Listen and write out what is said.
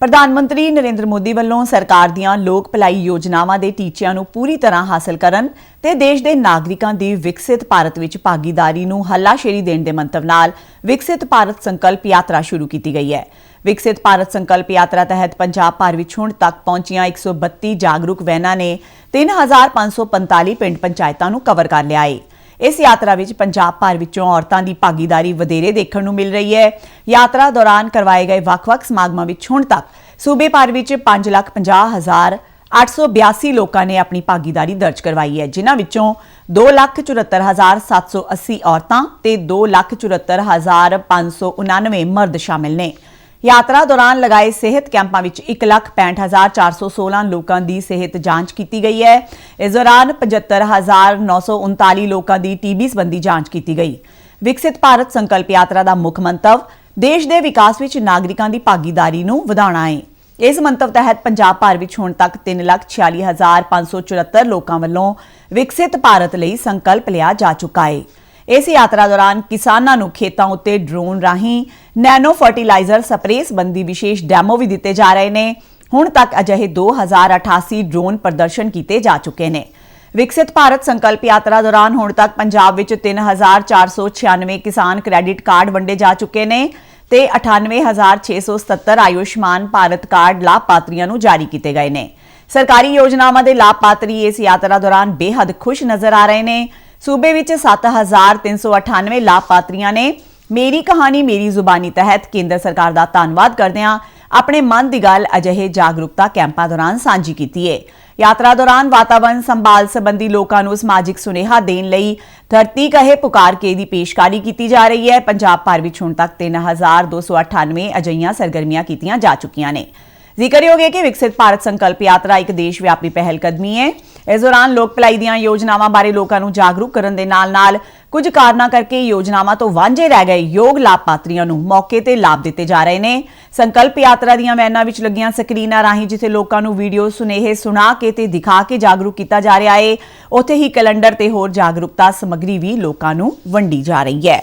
ਪ੍ਰਧਾਨ ਮੰਤਰੀ ਨਰਿੰਦਰ ਮੋਦੀ ਵੱਲੋਂ ਸਰਕਾਰ ਦੀਆਂ ਲੋਕ ਭਲਾਈ ਯੋਜਨਾਵਾਂ ਦੇ ਟੀਚਿਆਂ ਨੂੰ ਪੂਰੀ ਤਰ੍ਹਾਂ ਹਾਸਲ ਕਰਨ ਤੇ ਦੇਸ਼ ਦੇ ਨਾਗਰਿਕਾਂ ਦੀ ਵਿਕਸਿਤ ਭਾਰਤ ਵਿੱਚ ਭਾਗੀਦਾਰੀ ਨੂੰ ਹੱਲਾਸ਼ੇਰੀ ਦੇਣ ਦੇ ਮੰਤਵ ਨਾਲ ਵਿਕਸਿਤ ਭਾਰਤ ਸੰਕਲਪ ਯਾਤਰਾ ਸ਼ੁਰੂ ਕੀਤੀ ਗਈ ਹੈ। ਵਿਕਸਿਤ ਭਾਰਤ ਸੰਕਲਪ ਯਾਤਰਾ ਤਹਿਤ ਪੰਜਾਬ ਭਰ ਵਿੱਚ ਹੁਣ ਤੱਕ ਪਹੁੰਚੀਆਂ 132 ਜਾਗਰੂਕ ਵੈਨਾਂ ਨੇ 3545 ਪਿੰਡ ਪੰਚਾਇਤਾਂ ਨੂੰ ਕਵਰ ਕਰ ਲਿਆ ਹੈ ਇਸ ਯਾਤਰਾ ਵਿੱਚ ਪੰਜਾਬ ਭਰ ਵਿੱਚੋਂ ਔਰਤਾਂ ਦੀ ਭਾਗੀਦਾਰੀ ਵਧੇਰੇ ਦੇਖਣ ਨੂੰ ਮਿਲ ਰਹੀ ਹੈ। ਯਾਤਰਾ ਦੌਰਾਨ ਕਰਵਾਏ ਗਏ ਵੱਖ-ਵੱਖ ਸਮਾਗਮਾਂ ਵਿੱਚ ਹੁਣ ਤੱਕ ਸੂਬੇ ਭਰ ਵਿੱਚ 5,50,882 ਲੋਕਾਂ ਨੇ ਆਪਣੀ ਭਾਗੀਦਾਰੀ ਦਰਜ ਕਰਵਾਈ ਹੈ ਜਿਨ੍ਹਾਂ ਵਿੱਚੋਂ 2,74,780 ਔਰਤਾਂ ਤੇ 2,74,599 ਮਰਦ ਸ਼ਾਮਿਲ ਨੇ। ਯਾਤਰਾ ਦੌਰਾਨ ਲਗਾਏ ਸਿਹਤ ਕੈਂਪਾਂ ਵਿੱਚ 1,65,416 ਲੋਕਾਂ ਦੀ ਸਿਹਤ ਜਾਂਚ ਕੀਤੀ ਗਈ ਹੈ। ਇਸ ਦੌਰਾਨ 75,939 ਲੋਕਾਂ ਦੀ ਟੀਬੀ ਸੰਬੰਧੀ ਜਾਂਚ ਕੀਤੀ ਗਈ। ਵਿਕਸਿਤ ਭਾਰਤ ਸੰਕਲਪ ਯਾਤਰਾ ਦਾ ਮੁੱਖ ਮੰਤਵ ਦੇਸ਼ ਦੇ ਵਿਕਾਸ ਵਿੱਚ ਨਾਗਰਿਕਾਂ ਦੀ ਭਾਗੀਦਾਰੀ ਨੂੰ ਵਧਾਉਣਾ ਹੈ। ਇਸ ਮੰਤਵ ਤਹਿਤ ਪੰਜਾਬ ਭਰ ਵਿੱਚ ਹੁਣ ਤੱਕ 3,46,574 ਲੋਕਾਂ ਵੱਲੋਂ ਵਿਕਸਿਤ ਭਾਰਤ ਲਈ ਸੰਕਲਪ ਲਿਆ ਜਾ ਚੁੱਕਾ ਹੈ। ਇਸ ਯਾਤਰਾ ਦੌਰਾਨ ਕਿਸਾਨਾਂ ਨੂੰ ਖੇਤਾਂ ਉੱਤੇ ਡਰੋਨ ਰਾਹੀਂ ਨੈਨੋ ਫਰਟੀਲਾਈਜ਼ਰ ਸਪਰੇਅ ਸੰਬੰਧੀ ਵਿਸ਼ੇਸ਼ ਡੈਮੋ ਵੀ ਦਿੱਤੇ ਜਾ ਰਹੇ ਨੇ। ਹੁਣ ਤੱਕ ਅਜਿਹੇ 2088 ਡਰੋਨ ਪ੍ਰਦਰਸ਼ਨ ਕੀਤੇ ਜਾ ਚੁੱਕੇ ਨੇ। ਵਿਕਸਿਤ ਭਾਰਤ ਸੰਕਲਪ ਯਾਤਰਾ ਦੌਰਾਨ ਹੁਣ ਤੱਕ ਪੰਜਾਬ ਵਿੱਚ 3496 ਕਿਸਾਨ ਕ੍ਰੈਡਿਟ ਕਾਰਡ ਵੰਡੇ ਜਾ ਚੁੱਕੇ ਨੇ ਤੇ 98677 ਆਯੁਸ਼ਮਾਨ ਭਾਰਤ ਕਾਰਡ ਲਾਭਪਾਤਰੀਆਂ ਨੂੰ ਜਾਰੀ ਕੀਤੇ ਗਏ ਨੇ। ਸਰਕਾਰੀ ਯੋਜਨਾਵਾਂ ਦੇ ਲਾਭਪਾਤਰੀ ਇਸ ਯਾਤਰਾ ਦੌਰਾਨ ਬੇਹੱਦ ਖੁਸ਼ ਨਜ਼ਰ ਆ ਰਹੇ ਨੇ। ਸੂਬੇ ਵਿੱਚ 7398 ਲਾਭਪਾਤਰੀਆਂ ਨੇ ਮੇਰੀ ਕਹਾਣੀ ਮੇਰੀ ਜ਼ੁਬਾਨੀ ਤਹਿਤ ਕੇਂਦਰ ਸਰਕਾਰ ਦਾ ਧੰਨਵਾਦ ਕਰਦਿਆਂ ਆਪਣੇ ਮਨ ਦੀ ਗੱਲ ਅਜਿਹੇ ਜਾਗਰੂਕਤਾ ਕੈਂਪਾਂ ਦੌਰਾਨ ਸਾਂਝੀ ਕੀਤੀ ਏ। ਯਾਤਰਾ ਦੌਰਾਨ ਵਾਤਾਵਰਣ ਸੰਭਾਲ ਸੰਬੰਧੀ ਲੋਕਾਂ ਨੂੰ ਸਮਾਜਿਕ ਸੁਨੇਹਾ ਦੇਣ ਲਈ ਧਰਤੀ ਕਹੇ ਪੁਕਾਰ ਕੇ ਦੀ ਪੇਸ਼ਕਾਰੀ ਕੀਤੀ ਜਾ ਰਹੀ ਹੈ। ਪੰਜਾਬ ਭਰ ਵਿੱਚ ਹੁਣ ਤੱਕ 3298 ਅਜਈਆਂ ਸਰਗਰਮੀਆਂ ਕੀਤੀਆਂ ਜਾ ਚੁੱਕੀਆਂ ਨੇ। ਜ਼ਿਕਰਯੋਗ ਹੈ ਕਿ ਵਿਕਸਿਤ ਭਾਰਤ ਸੰਕਲਪ ਯਾਤਰਾ ਇੱਕ ਦੇਸ਼ ਵਿਆਪੀ ਪਹਿਲ ਕਦਮੀ ਹੈ। ਇਸ ਦੌਰਾਨ ਲੋਕ ਭਲਾਈ ਦੀਆਂ ਯੋਜਨਾਵਾਂ ਬਾਰੇ ਲੋਕਾਂ ਨੂੰ ਜਾਗਰੂਕ ਕਰਨ ਦੇ ਨਾਲ-ਨਾਲ ਕੁਝ ਕਾਰਨਾਂ ਕਰਕੇ ਯੋਜਨਾਵਾਂ ਤੋਂ ਵਾਂਝੇ ਰਹਿ ਗਏ ਯੋਗ ਲਾਭਪਾਤਰੀਆਂ ਨੂੰ ਮੌਕੇ ਤੇ ਲਾਭ ਦਿੱਤੇ ਜਾ ਰਹੇ ਨੇ। ਸੰਕਲਪ ਯਾਤਰਾ ਦੀਆਂ ਵੈਨਾਂ ਵਿੱਚ ਲੱਗੀਆਂ ਸਕਰੀਨਾਂ ਰਾਹੀਂ ਜਿੱਥੇ ਲੋਕਾਂ ਨੂੰ ਵੀਡੀਓ ਸੁਨੇਹੇ ਸੁਣਾ ਕੇ ਤੇ ਦਿਖਾ ਕੇ ਜਾਗਰੂਕ ਕੀਤਾ ਜਾ ਰਿਹਾ ਹੈ, ਉੱਥੇ ਹੀ ਕੈਲੰਡਰ ਤੇ ਹੋਰ ਜਾਗਰੂਕਤਾ ਸਮੱਗਰੀ ਵੀ ਲੋਕਾਂ ਨੂੰ ਵੰਡੀ ਜਾ ਰਹੀ ਹੈ।